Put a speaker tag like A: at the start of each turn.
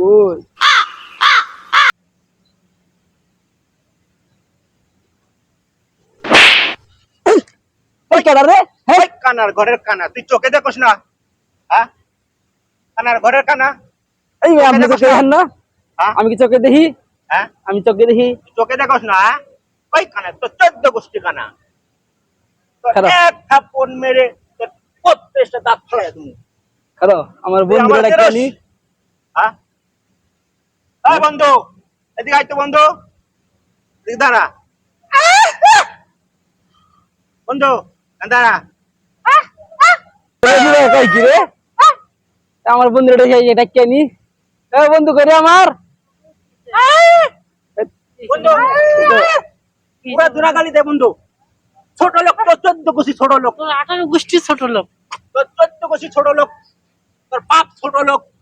A: Good. হ্যাঁ
B: তুই চোখে না। হ্যাঁ? হ্যাঁ?
A: আমি কি চোখে দেখি?
B: হ্যাঁ?
A: আমি চোখে দেখি।
B: চোখে দেখোস না হ্যাঁ? ওই কানা তো চোদ্দ গোষ্ঠী কানা। এক মেরে প্রত্যেকটা দাঁত তুমি
A: আমার বন্ধু
B: হ্যাঁ? এই বন্ধু এদিকে আয় তো বন্ধু। এদিকে দাঁড়া। বন্ধু দাঁড়া।
A: আমার বন্ধুরা ডাকে এটা কেনি বন্ধু করে আমার?
B: বন্ধু পুরা দুরাগালি দে বন্ধু। ছোট লোক তোর চোদ্দ গোষ্ঠী ছোট লোক।
C: তোর আঠারো গোষ্ঠী ছোট লোক।
B: তোর চোদ্দ গোষ্ঠী ছোট লোক। তোর বাপ ছোট লোক।